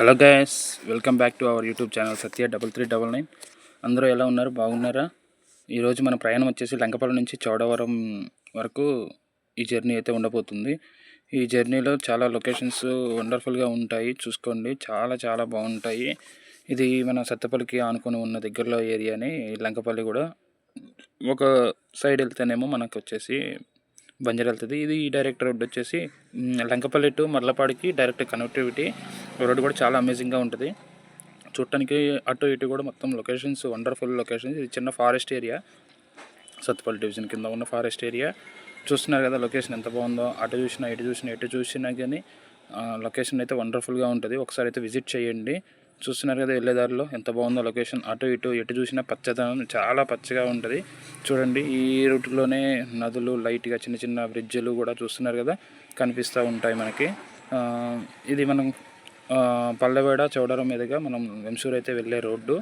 Hello guys welcome back to our YouTube channel Satya double three double nine. అందరూ ఎలా ఉన్నారు? బాగున్నారా? ఈరోజు మన ప్రయాణం వచ్చేసి లంకపల్లి నుంచి చౌడవరం వరకు ఈ జర్నీ అయితే ఉండబోతుంది. ఈ జర్నీలో చాలా లొకేషన్స్ వండర్ఫుల్గా ఉంటాయి. చూసుకోండి చాలా చాలా బాగుంటాయి. ఇది మన సత్తపల్లికి ఆనుకొని ఉన్న దగ్గరలో ఏరియాని లంకపల్లి కూడా. ఒక సైడ్ వెళ్తేనేమో మనకు వచ్చేసి బంజర్ వెళ్తుంది. ఇది డైరెక్ట్ రోడ్ వచ్చేసి లంకపల్లి టు మర్లపాడికి డైరెక్ట్ కనెక్టివిటీ రోడ్ కూడా చాలా అమేజింగ్గా ఉంటుంది. చూడటానికి అటు ఇటు కూడా మొత్తం లొకేషన్స్ వండర్ఫుల్ లొకేషన్స్ ఇది చిన్న ఫారెస్ట్ ఏరియా సత్తుపల్లి డివిజన్ కింద ఉన్న ఫారెస్ట్ ఏరియా చూస్తున్నారు కదా లొకేషన్ ఎంత బాగుందో. అటు చూసినా ఇటు చూసినా ఎటు చూసినా కానీ లొకేషన్ అయితే వండర్ఫుల్గా ఉంటుంది. ఒకసారి అయితే విజిట్ చేయండి. చూస్తున్నారు కదా వెళ్ళే దారిలో. ఎంత బాగుందో లొకేషన్. అటు ఇటు ఎటు చూసినా పచ్చదనం చాలా పచ్చగా ఉంటుంది. చూడండి ఈ రూట్లోనే నదులు లైట్గా చిన్న చిన్న బ్రిడ్జ్లు కూడా చూస్తున్నారు కదా కనిపిస్తూ ఉంటాయి మనకి. ఇది మనం పల్లెవేడ చౌడరం మీదుగా మనం వెంసూరు అయితే వెళ్ళే రోడ్డు.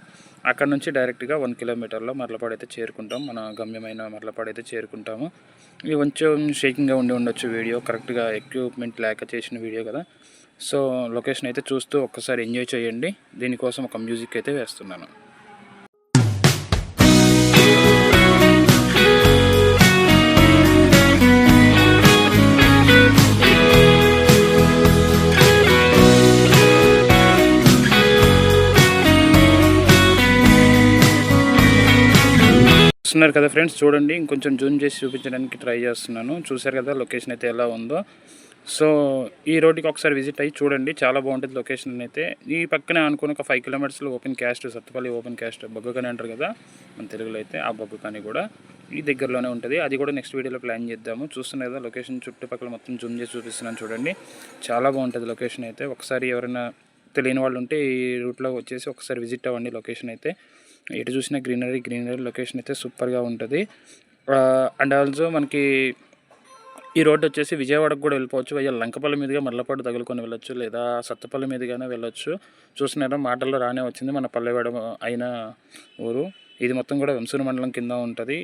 అక్కడ నుంచి డైరెక్ట్గా వన్ కిలోమీటర్లో మర్లపాడు అయితే చేరుకుంటాం. మన గమ్యమైన మర్లపాడు అయితే చేరుకుంటాము. ఇది కొంచెం షేకింగ్గా ఉండి ఉండొచ్చు వీడియో. కరెక్ట్గా ఎక్విప్మెంట్ లేక చేసిన వీడియో కదా. సో లొకేషన్ అయితే చూస్తూ ఒక్కసారి ఎంజాయ్ చేయండి. దీనికోసం ఒక మ్యూజిక్ అయితే వేస్తున్నాను. చూస్తున్నారు కదా ఫ్రెండ్స్ చూడండి. ఇంకొంచెం జూమ్ చేసి చూపించడానికి ట్రై చేస్తున్నాను. చూసారు కదా లొకేషన్ అయితే ఎలా ఉందో. సో ఈ రోడ్డుకి ఒకసారి విజిట్ అయ్యి చూడండి. చాలా బాగుంటుంది లొకేషన్ అయితే. ఈ పక్కనే అనుకుని ఒక five కిలోమీటర్స్లో open cast Sathupalli open cast బొగ్గకని అంటారు కదా మన తెలుగులో అయితే ఆ బొగ్గకని కూడా ఈ దగ్గరలోనే ఉంటుంది. అది కూడా నెక్స్ట్ వీడియోలో ప్లాన్ చేద్దాము. చూస్తున్నారు కదా లొకేషన్ చుట్టుపక్కల మొత్తం జూమ్ చేసి చూపిస్తున్నాను చూడండి. చాలా బాగుంటుంది లొకేషన్ అయితే. ఒకసారి ఎవరైనా తెలియని వాళ్ళు ఉంటే ఈ రూట్లో వచ్చేసి ఒకసారి విజిట్ అవ్వండి లొకేషన్ అయితే. ఎటు చూసినా గ్రీనరీ గ్రీనరీ లొకేషన్ అయితే సూపర్గా ఉంటుంది. అండ్ ఆల్సో మనకి ఈ రోడ్డు వచ్చేసి విజయవాడకు కూడా వెళ్ళిపోవచ్చు. అయ్యా లంకపల్లి మీదుగా మల్లపాడు తగులుకొని వెళ్ళొచ్చు లేదా సత్తపల్లి మీదుగానే వెళ్ళొచ్చు. చూసినారా మాటల్లో రానే వచ్చింది. మన పల్లెవాడ అయిన ఊరు. ఇది మొత్తం కూడా వెంసూరు మండలం కింద ఉంటుంది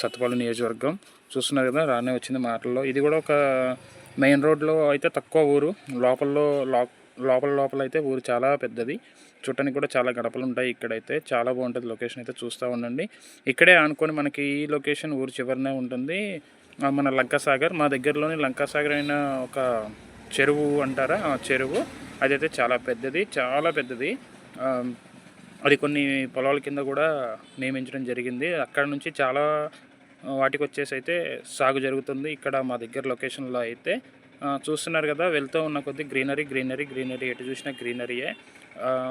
సత్తపల్లి నియోజకవర్గం. చూస్తున్నారు కదా రానే వచ్చింది మాటల్లో. ఇది కూడా ఒక మెయిన్ రోడ్లో అయితే తక్కువ ఊరు. లోపల లోపల లోపల అయితే ఊరు చాలా పెద్దది. చూడటానికి కూడా చాలా గడపలు ఉంటాయి ఇక్కడైతే. చాలా బాగుంటుంది లొకేషన్ అయితే చూస్తూ ఉండండి. ఇక్కడే అనుకొని మనకి ఈ లొకేషన్ ఊరు చివరినే ఉంటుంది. మన లంకాసాగర్ మా దగ్గరలోని లంకాసాగర్ అయిన ఒక చెరువు అంటారా? ఆ చెరువు. అదైతే చాలా పెద్దది చాలా పెద్దది. అది కొన్ని పొలాల కింద కూడా నియమించడం జరిగింది. అక్కడ నుంచి చాలా వాటికి వచ్చేసి అయితే సాగు జరుగుతుంది ఇక్కడ మా దగ్గర లొకేషన్లో అయితే. చూస్తున్నారు కదా వెళ్తూ ఉన్న కొద్ది గ్రీనరీ గ్రీనరీ గ్రీనరీ ఎటు చూసినా గ్రీనరీయే.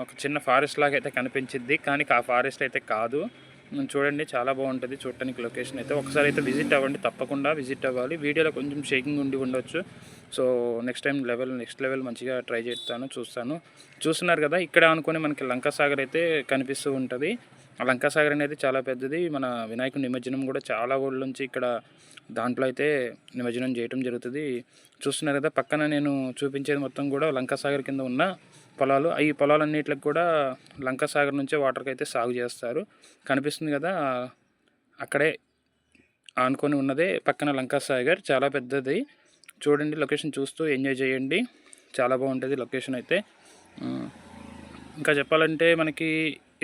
ఒక చిన్న ఫారెస్ట్ లాగా అయితే కనిపించింది కానీ ఆ ఫారెస్ట్ అయితే కాదు. చూడండి చాలా బాగుంటుంది. చూడటానికి లొకేషన్ అయితే. ఒకసారి అయితే విజిట్ అవ్వండి. తప్పకుండా విజిట్ అవ్వాలి. వీడియోలో కొంచెం షేకింగ్ ఉండి ఉండొచ్చు. So next time level next level మంచిగా ట్రై చేస్తాను చూస్తాను. చూస్తున్నారు కదా ఇక్కడ అనుకుని మనకి లంకాసాగర్ అయితే కనిపిస్తూ ఉంటుంది. ఆ లంకాసాగర్ అనేది చాలా పెద్దది. మన వినాయకుడి నిమజ్జనం కూడా చాలా ఊళ్ళ నుంచి ఇక్కడ దాంట్లో అయితే నిమజ్జనం చేయటం జరుగుతుంది. చూస్తున్నారు కదా పక్కన నేను చూపించేది మొత్తం కూడా లంకాసాగర్ కింద ఉన్న పొలాలు ఈ పొలాలన్నిటికి కూడా లంకాసాగర్ నుంచే వాటర్కి అయితే సాగు చేస్తారు. కనిపిస్తుంది కదా అక్కడే ఆనుకొని ఉన్నదే పక్కన లంకాసాగర్ చాలా పెద్దది. చూడండి లొకేషన్ చూస్తూ ఎంజాయ్ చేయండి. చాలా బాగుంటుంది లొకేషన్ అయితే. ఇంకా చెప్పాలంటే మనకి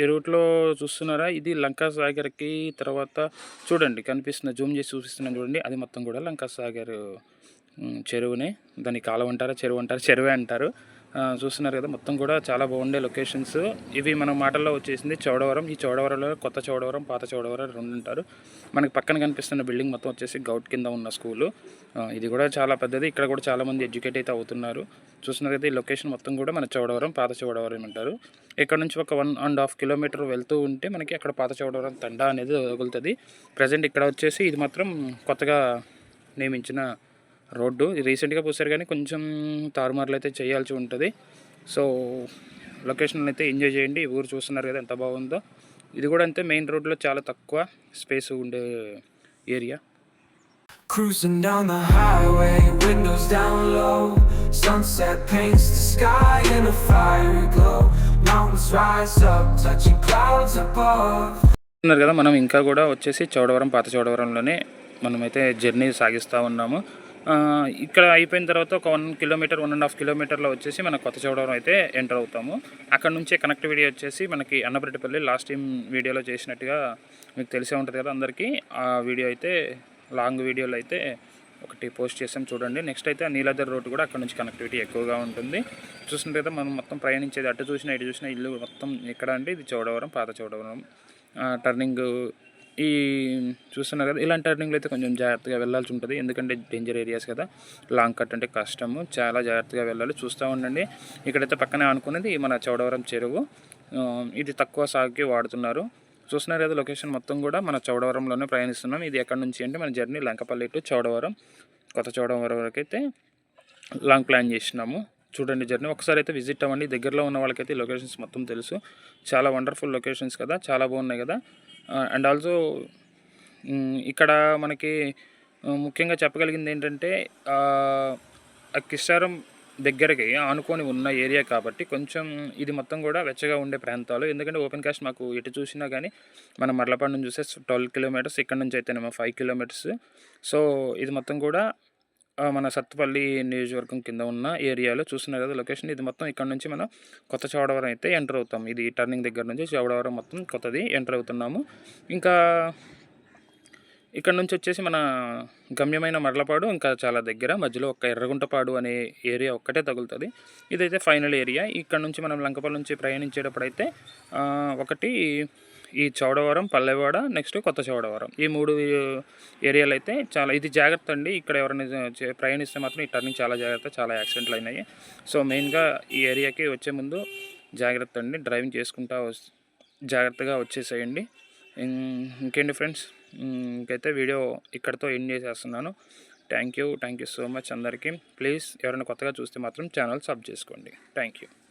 ఈ రూట్లో చూస్తున్నారా ఇది లంకాసాగర్కి తర్వాత చూడండి కనిపిస్తున్న జూమ్ చేసి చూపిస్తున్నాను చూడండి అది మొత్తం కూడా లంకాసాగర్ చెరువునే. దాన్ని కాలం అంటారా చెరువు అంటారు చెరువే అంటారు. చూస్తున్నారు కదా మొత్తం కూడా చాలా బాగుండే లొకేషన్స్. ఇవి మన మాటల్లో వచ్చేసింది చౌడవరం. ఈ చౌడవరంలో కొత్త చౌడవరం పాత చౌడవరం రెండు ఉంటారు. మనకి పక్కన కనిపిస్తున్న బిల్డింగ్ మొత్తం వచ్చేసి గౌట్ కింద ఉన్న స్కూలు. ఇది కూడా చాలా పెద్దది. ఇక్కడ కూడా చాలామంది ఎడ్యుకేట్ అయితే అవుతున్నారు. చూస్తున్నారు కదా ఈ లొకేషన్ మొత్తం కూడా మన చౌడవరం పాత చౌడవరం అంటారు. ఇక్కడ నుంచి ఒక వన్ అండ్ హాఫ్ కిలోమీటర్ వెళ్తూ ఉంటే మనకి అక్కడ పాత చౌడవరం తండా అనేది తగులుతుంది. ప్రజెంట్ ఇక్కడ వచ్చేసి ఇది మాత్రం కొత్తగా నియమించిన రోడ్డు ఇది రీసెంట్గా పూసారు కానీ కొంచెం తారుమారులు అయితే చేయాల్సి ఉంటుంది సో లొకేషన్ అయితే ఎంజాయ్ చేయండి ఊరు చూస్తున్నారు కదా ఎంత బాగుందో ఇది కూడా అంతే మెయిన్ రోడ్లో చాలా తక్కువ స్పేస్ ఉండే area Cruising down the highway, windows down low. Sunset paints the sky in a fiery glow. Mountains rise up, touching clouds above. ఉన్నారు కదా మనం ఇంకా కూడా వచ్చేసి చౌడవరం పాత చౌడవరంలోనే మనమైతే జర్నీ సాగిస్తూ ఉన్నాము ఇక్కడ అయిపోయిన తర్వాత ఒక one kilometre one and half కిలోమీటర్లో వచ్చేసి మన కొత్త చౌడవరం అయితే ఎంటర్ అవుతాము. అక్కడ నుంచే కనెక్టివిటీ వచ్చేసి మనకి అన్నపరెడ్డిపల్లి లాస్ట్ టైం వీడియోలో చేసినట్టుగా మీకు తెలిసే ఉంటుంది కదా అందరికీ. ఆ వీడియో అయితే లాంగ్ వీడియోలో అయితే ఒకటి పోస్ట్ చేసాం చూడండి. నెక్స్ట్ అయితే ఆ నీలాదర్ రోడ్డు కూడా అక్కడ నుంచి కనెక్టివిటీ ఎక్కువగా ఉంటుంది. చూస్తుంటే మనం మొత్తం ప్రయాణించేది అటు చూసినా ఇటు చూసినా ఇల్లు మొత్తం ఎక్కడ అంటే ఇది చౌడవరం పాత చౌడవరం. టర్నింగ్ ఈ చూస్తున్నారు కదా ఇలాంటి టర్నింగ్లు అయితే కొంచెం జాగ్రత్తగా వెళ్ళాల్సి ఉంటుంది. ఎందుకంటే డేంజర్ ఏరియాస్ కదా. లాంగ్ కట్ అంటే కష్టము. చాలా జాగ్రత్తగా వెళ్ళాలి. చూస్తూ ఉండండి. ఇక్కడైతే పక్కనే అనుకున్నది మన చౌడవరం చెరువు. ఇది తక్కువ సాగుకి వాడుతున్నారు. చూస్తున్నారు కదా లొకేషన్ మొత్తం కూడా మన చౌడవరంలోనే ప్రయాణిస్తున్నాం. ఇది ఎక్కడ నుంచి అంటే మన జర్నీ లంకపల్లి టు చౌడవరం. కొత్త చౌడవరం వరకు అయితే లాంగ్ ప్లాన్ చేసినాము. చూడండి జర్నీ. ఒకసారి అయితే విజిట్ అవ్వండి. దగ్గరలో ఉన్న వాళ్ళకైతే లొకేషన్స్ మొత్తం తెలుసు. చాలా వండర్ఫుల్ లొకేషన్స్ కదా. చాలా బాగున్నాయి కదా. అండ్ ఆల్సో ఇక్కడ మనకి ముఖ్యంగా చెప్పగలిగింది ఏంటంటే ఆ, ఆ కిస్సారం దగ్గరకి ఆనుకొని ఉన్న ఏరియా కాబట్టి కొంచెం ఇది మొత్తం కూడా వెచ్చగా ఉండే ప్రాంతాలు. ఎందుకంటే ఓపెన్ కాస్ట్ మాకు ఎటు చూసినా కానీ మనం మరలపాడు నుంచి చూస్తే ట్వెల్వ్ కిలోమీటర్స్ ఇక్కడ నుంచి అయితేనేమో ఫైవ్ కిలోమీటర్స్ సో ఇది మొత్తం కూడా మన సత్తుపల్లి నియోజకవర్గం కింద ఉన్న ఏరియాలో చూస్తున్నారు కదా లొకేషన్. ఇది మొత్తం ఇక్కడ నుంచి మనం కొత్త చౌడవరం అయితే ఎంటర్ అవుతాం. ఇది టర్నింగ్ దగ్గర నుంచి చౌడవరం మొత్తం కొత్తది ఎంటర్ అవుతున్నాము. ఇంకా ఇక్కడ నుంచి వచ్చేసి మన గమ్యమైన మరలపాడు ఇంకా చాలా దగ్గర మధ్యలో ఒక ఎర్రగుంటపాడు అనే ఏరియా ఒక్కటే తగులుతుంది. ఇదైతే ఫైనల్ ఏరియా. ఇక్కడ నుంచి మనం లంకపల్లి నుంచి ప్రయాణించేటప్పుడు అయితే ఒకటి ఈ చౌడవరం పల్లెవాడ నెక్స్ట్ కొత్త చౌడవరం. ఈ మూడు ఏరియాలు అయితే చాలా ఇది జాగ్రత్త అండి. ఇక్కడ ఎవరైనా చే- ప్రయాణిస్తే మాత్రం ఈ టర్నింగ్ చాలా జాగ్రత్త చాలా యాక్సిడెంట్లు అయినాయి. సో మెయిన్గా ఈ ఏరియాకి వచ్చే ముందు జాగ్రత్త అండి. డ్రైవింగ్ చేసుకుంటా జాగ్రత్తగా వచ్చేసేయండి. ఇంకేంటి ఫ్రెండ్స్? ఇంకైతే వీడియో ఇక్కడతో ఎండ్ చేసేస్తున్నాను. Thank you thank you so much అందరికీ. ప్లీజ్ ఎవరైనా కొత్తగా చూస్తే మాత్రం ఛానల్ సబ్ చేసుకోండి. Thank you.